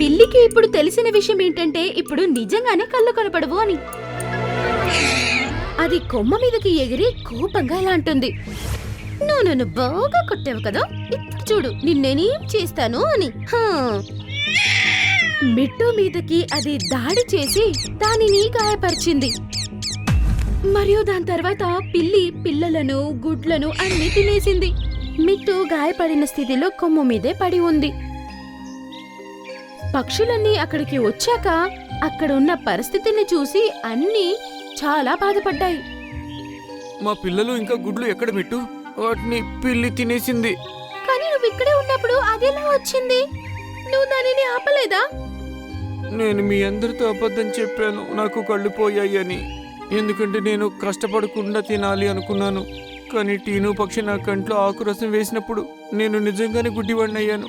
పిల్లికి ఇప్పుడు తెలిసిన విషయం ఏంటంటే ఇప్పుడు నిజంగానే కళ్ళు కనపడవు అని. అది కొమ్మ మీదకి ఎగిరి కోపంగా ఇలా అంటుంది. నువ్వు నన్ను బాగా కొట్టావు కదా ఇప్పుడు చూడు నిన్నేనేం చేస్తాను అని. హా. మిట్టు మీదకి అది దాడి చేసి దానిని గాయపరిచింది. మరియు దాని తర్వాత పిల్లి పిల్లలను గుడ్లను అన్ని తినేసింది. మిట్టు గాయపడిన స్థితిలో కొమ్ము మీదే పడి ఉంది. పక్షులన్నీ అక్కడికి వచ్చాక అక్కడ ఉన్న పరిస్థితిని చూసి అన్నీ చాలా బాధపడ్డాయి. మా పిల్లలు ఇంకా గుడ్లు ఎక్కడ పెట్టు వాటిని పిల్లి తినేసింది. కానీ నువ్వు ఇక్కడే ఉన్నప్పుడు అదెలా వచ్చింది? నువ్వు దానిని ఆపలేదా? నేను మీ అందరితో అబద్ధం చెప్పాను. నాకు కళ్ళు పోయాయి అని. ఎందుకంటే నేను కష్టపడకుండా తినాలి అనుకున్నాను. కానీ టీను పక్షి నా కంట్లో ఆకురసం వేసినప్పుడు నేను నిజంగానే గుడ్డివాడిని అయ్యాను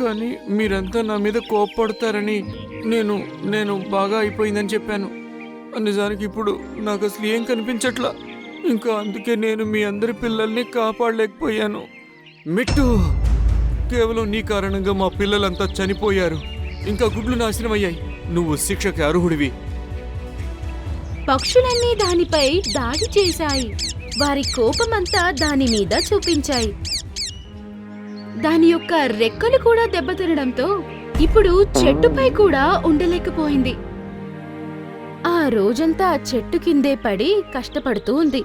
కానీ మీరంతా నా మీద కోప్పడతారని నేను నేను బాగా అయిపోయిందని చెప్పాను. నిజానికి ఇప్పుడు నాకు అసలు ఏం కనిపించట్లా? ఇంకా అందుకే నేను మీ అందరి పిల్లల్ని కాపాడలేకపోయాను. మిట్టు! కేవలం నీ కారణంగా మా పిల్లలంతా చనిపోయారు. ఇంకా గుడ్లు నాశనం అయ్యాయి. నువ్వు శిక్షకి అర్హుడివి. పక్షులన్నీ దానిపై దాడి చేశాయి. వారి కోపమంతా దాని మీద చూపించాయి. దాని యొక్క రెక్కలు కూడా దెబ్బతినడంతో ఇప్పుడు చెట్టుపై కూడా ఉండలేకపోయింది. ఆ రోజంతా చెట్టు కిందే పడి కష్టపడుతూ ఉంది.